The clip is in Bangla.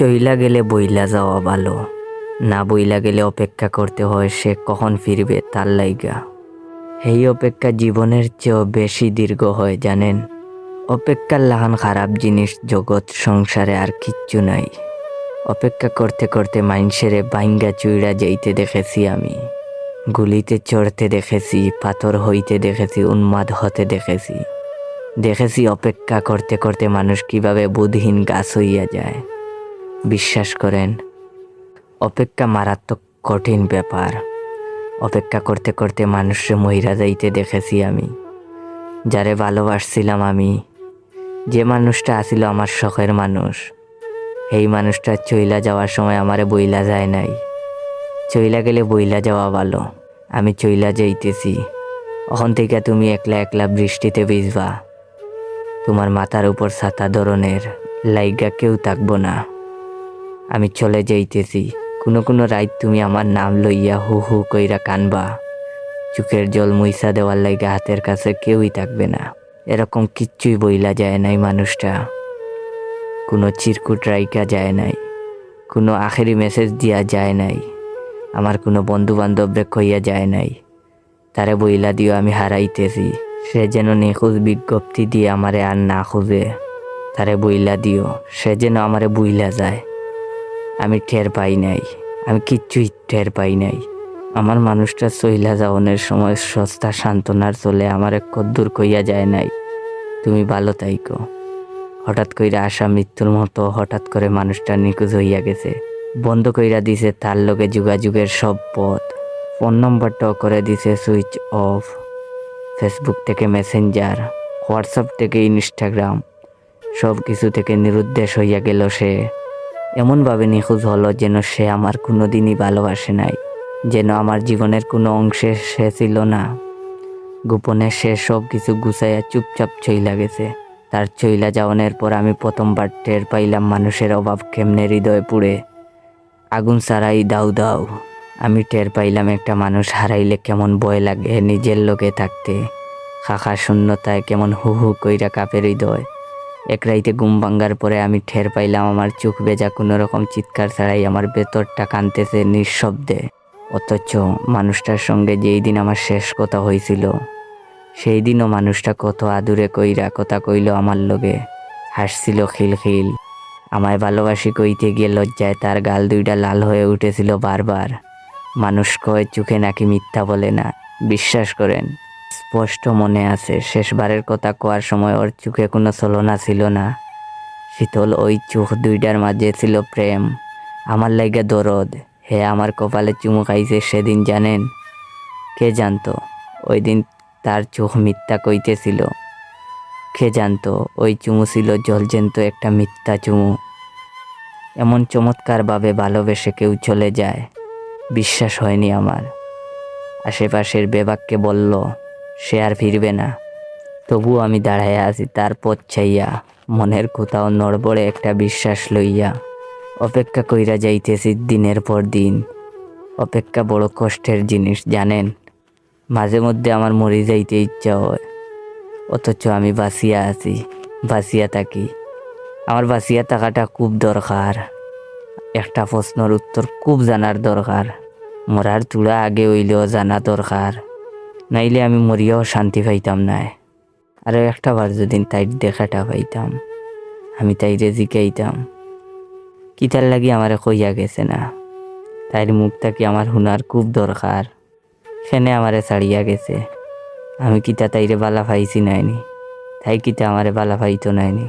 চইলা গেলে বইলা যাওয়া ভালো। না বইলা গেলে অপেক্ষা করতে হয় সে কখন ফিরবে তার লাইগা। এই অপেক্ষা জীবনের চেয়েও বেশি দীর্ঘ হয়, জানেন? অপেক্ষার লাহান খারাপ জিনিস জগৎ, সংসারে আর কিচ্ছু নাই। অপেক্ষা করতে করতে মাইনসেরে বাইঙ্গা চুইড়া যাইতে দেখেছি আমি। গুলিতে চড়তে দেখেছি, পাথর হইতে দেখেছি, উন্মাদ হতে দেখেছি। দেখেছি অপেক্ষা করতে করতে মানুষ কীভাবে বুধহীন গাছ হইয়া যায়। বিশ্বাস করেন, অপেক্ষা মারাত্মক কঠিন ব্যাপার। অপেক্ষা করতে করতে মানুষের মহিরা যাইতে দেখেছি আমি। যারে ভালোবাসছিলাম আমি, যে মানুষটা আসিল আমার শখের মানুষ। এই মানুষটা চইলা যাওয়ার সময় আমারে বইলা যায় নাই। চইলা গেলে বইলা যাওয়া ভালো। আমি চইলা যাইতেছি। ওখান থেকে তুমি একলা একলা বৃষ্টিতে ভিজবা। তোমার মাথার উপর ছাতা ধরনের লাইগা কেউ থাকব না। আমি চলে যাইতেছি। কোনো কোনো রাইত তুমি আমার নাম লইয়া হু হু কইরা কানবা। চোখের জল মুইসা দেওয়ার লাইগা হাতের কাছে কেউই থাকবে না। এরকম কিচ্ছুই বইলা যায় নাই মানুষটা। কোনো চিরকুট রাইকা যায় নাই। কোনো আখেরি মেসেজ দিয়া যায় নাই। আমার কোনো বন্ধু বান্ধবরে কইয়া যায় নাই। তারে বইলা দিও আমি হারাইতেছি। সে যেন নিখোঁজ বিজ্ঞপ্তি দিয়ে আমারে আর না খুঁজে। তারে বইলা দিও, সে যেন আমারে বইলা যায়। আমি টের পাই নাই। আমি কিচ্ছুই টের পাই নাই। আমার মানুষটা সইলা যাওয়ানোর সময় সস্তা সান্ত্বনার চলে আমার এক কদ্দূর কইয়া যায় নাই। তুমি ভালো তাইকো। হঠাৎ কইরা আসা মৃত্যুর মতো হঠাৎ করে মানুষটা নিখোঁজ হইয়া গেছে। বন্ধ কইরা দিছে তার লগে যোগাযোগের সব পথ। ফোন নম্বরটাও করে দিছে সুইচ অফ। ফেসবুক থেকে মেসেঞ্জার, হোয়াটসঅ্যাপ থেকে ইনস্টাগ্রাম। সব কিছু থেকে নিরুদ্দেশ হইয়া গেল সে। এমনভাবে নিখোঁজ হলো যেন সে আমার কোনো দিনই ভালোবাসে নাই, যেন আমার জীবনের কোনো অংশে সে ছিল না। গোপনে সে সব কিছু গুছাইয়া চুপচাপ চইলা গেছে। তার চইলা যাওয়ানোর পর আমি প্রথমবার টের পাইলাম মানুষের অভাব কেমনে হৃদয় পুড়ে। আগুন ছাড়াই দাউ দাউ আমি টের পাইলাম একটা মানুষ হারাইলে কেমন ভয় লাগে নিজের লোকে থাকতে। খাখা শূন্যতায় কেমন হু হু কইরা কাপের হৃদয়। এক রাইতে ঘুম ভাঙ্গার পরে আমি ঠের পাইলাম, আমার চোখ বেজা কোনো রকম চিৎকার ছাড়াই আমার ভেতরটা কানতেছে নিঃশব্দে। অথচ মানুষটার সঙ্গে যেই দিন আমার শেষ কথা হয়েছিল সেই দিনও মানুষটা কত আদুরে কইরা কথা কইল আমার লগে। হাসছিল খিলখিল। আমায় ভালোবাসি কইতে গিয়ে লজ্জায় তার গাল দুইটা লাল হয়ে উঠেছিল বারবার। মানুষ কয়, চোখে নাকি মিথ্যা বলে না, বিশ্বাস করেন। স্পষ্ট মনে আছে, শেষবারের কথা কোয়ার সময় ওর চোখে কোনো ছলনা ছিল না। শীতল ওই চোখ দুইটার মাঝে ছিল প্রেম। আমার লাইগা দরদ, হে আমার কপালে চুমু খাইছে সেদিন জানেন? কে জানতো, ওই দিন তার চোখ মিথ্যা কইতেছিল। কে জানতো, ওই চুমু ছিল জলজেন্ত একটা মিথ্যা চুমু। এমন চমৎকারভাবে ভালোবেসে কেউ চলে যায়, বিশ্বাস হয়নি আমার। আশেপাশের বেবাককে বলল সে আর ফিরবে না। তবু আমি দাঁড়াইয়া আছি তার পথ চাইয়া মনের কোথাও নড়বড়ে একটা বিশ্বাস লইয়া। অপেক্ষা কইরা যাইতেছি দিনের পর দিন। অপেক্ষা বড় কষ্টের জিনিস, জানেন? মাঝে মধ্যে আমার মরে যাইতে ইচ্ছা হয়। অথচ আমি বাঁচিয়া আছি, বাঁচিয়া থাকি। আমার বাঁচিয়া থাকাটা খুব দরকার। একটা প্রশ্নের উত্তর খুব জানার দরকার। মরার তুলা আগে হইলেও জানা দরকার। নাইলে আমি মরিয়াও শান্তি পাইতাম না। আর একটা বার যদি তাই দেখাটা পাইতাম, আমি তাইরে জিকাইতাম কিতার লাগি আমারে কইয়া গেছে না? তাইর মুখটা কি আমার হুনার খুব দরকার? সেনে আমারে ছাড়িয়া গেছে। আমি কিতা তাইরে বালা পাইছি নাইনি? তাই কিতা আমারে বালা পাইতো নাইনি?